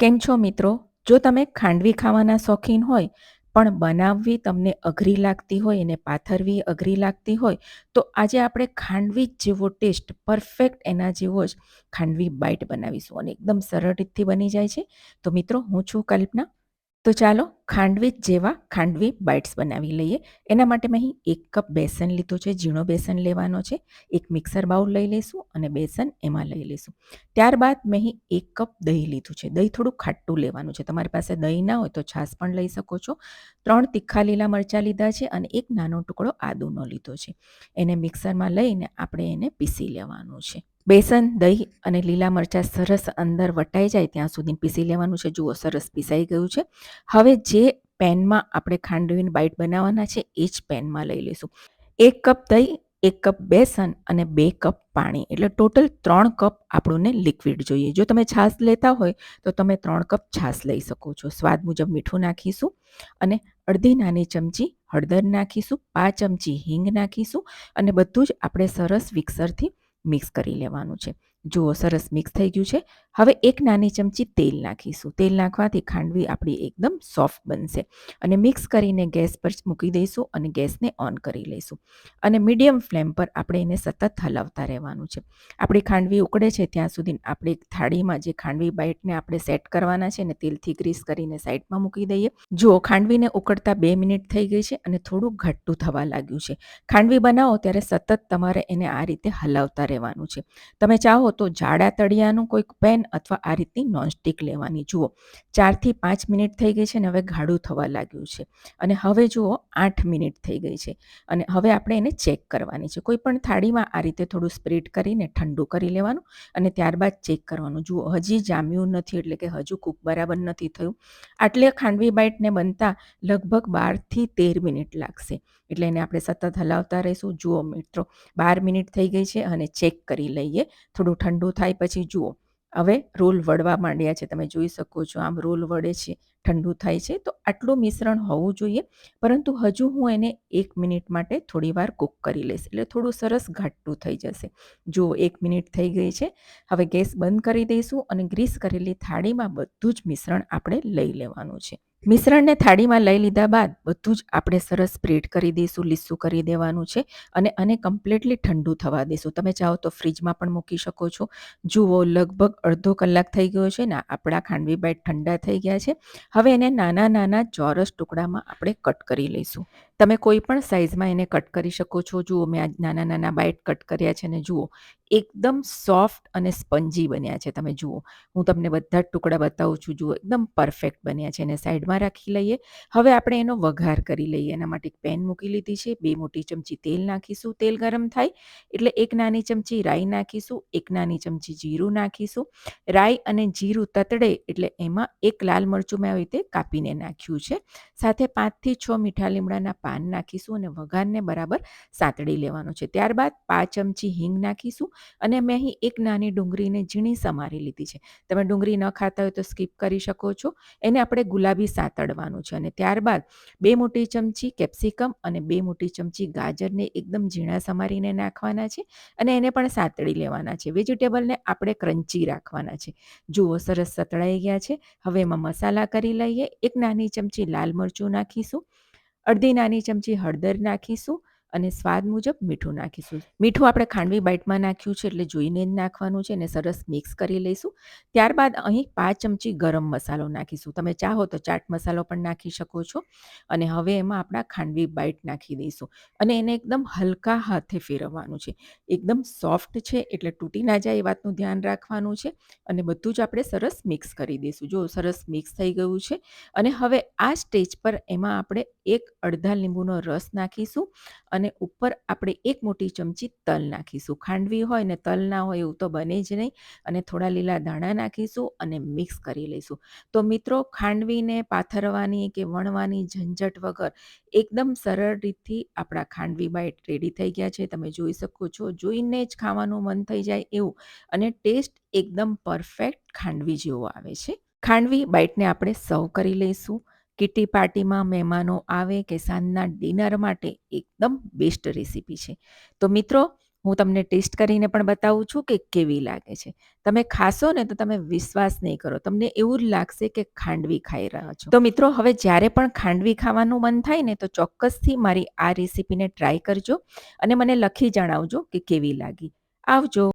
કેમ છો મિત્રો? જો તમે ખાંડવી ખાવાના શોખીન હોય, પણ બનાવવી તમને અઘરી લાગતી હોય અને પાથરવી અઘરી લાગતી હોય, તો આજે આપણે ખાંડવી જેવો ટેસ્ટ, પરફેક્ટ એના જેવો જ ખાંડવી બાઇટ બનાવીશું અને એકદમ સરળ રીતથી બની જાય છે. તો મિત્રો, હું છું કલ્પના. તો ચાલો ખાંડવી જેવા ખાંડવી બાઇટ્સ બનાવી લઈએ. એના માટે મેં અહીં એક કપ બેસન લીધો છે, ઝીણો બેસન લેવાનો છે. એક મિક્સર બાઉલ લઈ લઈશું અને બેસન એમાં લઈ લઈશું. ત્યારબાદ મેં અહીં એક કપ દહીં લીધું છે. દહીં થોડું ખાટું લેવાનું છે. તમારી પાસે દહીં ના હોય તો છાશ પણ લઈ શકો છો. ત્રણ તીખા લીલા મરચાં લીધા છે અને એક નાનો ટુકડો આદુનો લીધો છે. એને મિક્સરમાં લઈને આપણે એને પીસી લેવાનું છે. બેસન, દહીં અને લીલા મરચાં સરસ અંદર વટાઈ જાય ત્યાં સુધી પીસી લેવાનું છે. જુઓ, સરસ પીસાઈ ગયું છે. હવે જે પેનમાં આપણે ખાંડવીની બાઈટ બનાવવાના છે, એ જ પેનમાં લઈ લઈશું. એક કપ દહીં, એક કપ બેસન અને બે કપ પાણી. એટલે ટોટલ ત્રણ કપ આપણને લિક્વિડ જોઈએ. જો તમે છાશ લેતા હોય, તો તમે ત્રણ કપ છાશ લઈ શકો છો. સ્વાદ મુજબ મીઠું નાખીશું અને અડધી નાની ચમચી હળદર નાખીશું, પાંચ ચમચી હિંગ નાખીશું અને બધું જ આપણે સરસ મિક્સરથી મિક્સ કરી લેવાનું છે. જુઓ, સરસ મિક્સ થઈ ગયું છે. હવે એક નાની ચમચી તેલ નાખીશું. તેલ નાખવાથી ખાંડવી આપણી એકદમ સોફ્ટ બનશે. અને મિક્સ કરીને ગેસ પર મૂકી દઈશું અને ગેસને ઓન કરી લઈશું. અને મીડિયમ ફ્લેમ પર આપણે એને સતત હલાવતા રહેવાનું છે. આપણી ખાંડવી ઉકળે છે, ત્યાં સુધી આપણે થાળીમાં જે ખાંડવી બાઇટને આપણે સેટ કરવાના છે ને તેલથી ગ્રીસ કરીને સાઈડમાં મૂકી દઈએ. જુઓ, ખાંડવીને ઉકળતા બે મિનિટ થઈ ગઈ છે અને થોડું ઘટ્ટું થવા લાગ્યું છે. ખાંડવી બનાવો ત્યારે સતત તમારે એને આ રીતે હલાવતા રહેવાનું છે. તમે ચાહો તો જાડા તળિયાનું કોઈક પેન અથવા આ રીતની નોનસ્ટિક લેવાની. જુઓ, ચારથી પાંચ મિનિટ થઈ ગઈ છે ને હવે ગાઢું થવા લાગ્યું છે. અને હવે જુઓ, આઠ મિનિટ થઈ ગઈ છે. અને હવે આપણે એને ચેક કરવાની છે. કોઈ પણ થાળીમાં આ રીતે થોડું સ્પ્રેડ કરીને ઠંડુ કરી લેવાનું અને ત્યારબાદ ચેક કરવાનું. જુઓ, હજી જામ્યું નથી એટલે કે હજુ કૂક બરાબર નથી થયું. આટલે ખાંડવી બાઇટને બનતા લગભગ બારથી તેર મિનિટ લાગશે. એટલે એને આપણે સતત હલાવતા રહીશું. જુઓ મિત્રો, બાર મિનિટ થઈ ગઈ છે અને ચેક કરી લઈએ. થોડું ઠંડુ થાય પછી જુઓ. હવે રોલ વળવા માંડ્યા છે. તમે જોઈ શકો છો આમ રોલ વળે છે, ઠંડુ થાય છે. તો આટલું મિશ્રણ હોવું જોઈએ. પરંતુ હજુ હું એને એક મિનિટ માટે થોડી વાર કૂક કરી લઈશ. એટલે થોડું સરસ ઘાટું થઈ જશે. જુઓ, એક મિનિટ થઈ ગઈ છે. હવે ગેસ બંધ કરી દઈશું અને ગ્રીસ કરેલી થાળીમાં બધું જ મિશ્રણ આપણે લઈ લેવાનું છે. મિશ્રણને થાળીમાં લઈ લીધા બાદ બધું જ આપણે સરસ સ્પ્રેડ કરી દઈશું, લીસું કરી દેવાનું છે અને આને કમ્પ્લીટલી ઠંડુ થવા દઈશું. તમે ચાહો તો ફ્રીજમાં પણ મૂકી શકો છો. જુઓ, લગભગ અડધો કલાક થઈ ગયો છે ને, આપણા ખાંડવી બાઈટ ઠંડા થઈ ગયા છે. હવે એને નાના નાના ચોરસ ટુકડામાં આપણે કટ કરી લઈશું. તમે કોઈ પણ સાઇઝમાં એને કટ કરી શકો છો. જુઓ, મેં આ નાના નાના બાઈટ કટ કર્યા છે ને, જુઓ. એકદમ સોફ્ટ અને સ્પંજી બન્યા છે. તમે જુઓ. હું તમને બધા જ ટુકડા બતાવું છું. જુઓ, એકદમ પરફેક્ટ બન્યા છે. એને સાઈડમાં રાખી લઈએ. હવે આપણે એનો વઘાર કરી લઈએ. એના માટે એક પેન મૂકી લીધી છે. બે મોટી ચમચી તેલ નાખીશું. તેલ ગરમ થાય એટલે એક નાની ચમચી રાઈ નાખીશું. એક નાની ચમચી જીરું નાખીશું. રાઈ અને જીરું તતડે એટલે એમાં એક લાલ મરચું મેં આવી રીતે કાપીને નાખ્યું છે. સાથે પાંચથી છ મીઠા લીમડાના પાન નાખીશું અને વઘારને બરાબર સાંતળી લેવાનો છે. ત્યારબાદ પાંચ ચમચી હિંગ નાખીશું અને મેં અહીં એક નાની ડુંગળીને ઝીણી સમારી લીધી છે. તમે ડુંગળી ન ખાતા હોય તો સ્કીપ કરી શકો છો. એને આપણે ગુલાબી સાતડવાનું છે. અને ત્યારબાદ બે મોટી ચમચી કેપ્સિકમ અને બે મોટી ચમચી ગાજરને એકદમ ઝીણા સમારીને નાખવાના છે અને એને પણ સાતળી લેવાના છે. વેજીટેબલને આપણે ક્રંચી રાખવાના છે. જુઓ, સરસ સતળાઈ ગયા છે. હવે એમાં મસાલા કરી લઈએ. એક નાની ચમચી લાલ મરચું નાખીશું. અડધી નાની ચમચી હળદર નાખીશું. અને સ્વાદ મુજબ મીઠું નાખીશું. મીઠું આપણે ખાંડવી બાઇટમાં નાખ્યું છે એટલે જોઈને જ નાખવાનું છે અને સરસ મિક્સ કરી લઈશું. ત્યારબાદ અહીં પાંચ ચમચી ગરમ મસાલો નાખીશું. તમે ચાહો તો ચાટ મસાલો પણ નાખી શકો છો. અને હવે એમાં આપણા ખાંડવી બાઇટ નાખી દઈશું. અને એને એકદમ હલકા હાથે ફેરવવાનું છે. એકદમ સોફ્ટ છે એટલે તૂટી ના જાય એ વાતનું ધ્યાન રાખવાનું છે. અને બધું જ આપણે સરસ મિક્સ કરી દઈશું. જો સરસ મિક્સ થઈ ગયું છે. અને હવે આ સ્ટેજ પર એમાં આપણે એક અડધા લીંબુનો રસ નાખીશું. અને ઉપર આપણે એક મોટી ચમચી તલ નાખીશું. ખાંડવી હોય ને તલ ના હોય એવું તો બને જ નહીં. અને થોડા લીલા ધાણા નાખીશું અને મિક્સ કરી લઈશું. તો મિત્રો, ખાંડવીને પાથરવાની કે વણવાની ઝંઝટ વગર એકદમ સરળ રીતથી આપણા ખાંડવી બાઈટ રેડી થઈ ગયા છે. તમે જોઈ શકો છો, જોઈને જ ખાવાનું મન થઈ જાય એવું. અને ટેસ્ટ એકદમ પરફેક્ટ ખાંડવી જેવો આવે છે. ખાંડવી બાઈટને આપણે સર્વ કરી લઈશું. કિટી પાર્ટીમાં મહેમાનો આવે કે સાંજના ડિનર માટે એકદમ બેસ્ટ રેસીપી છે. તો મિત્રો, હું તમને ટેસ્ટ કરીને પણ બતાવું છું કે કેવી લાગે છે. તમે ખાશો ને તો તમે વિશ્વાસ નહીં કરો. તમને એવું લાગશે કે ખાંડવી ખાઈ રહ્યા છો. તો મિત્રો, હવે જ્યારે પણ ખાંડવી ખાવાનું મન થાય ને તો ચોક્કસથી મારી આ રેસીપીને ટ્રાય કરજો અને મને લખી જણાવજો કે કેવી લાગી. આવજો.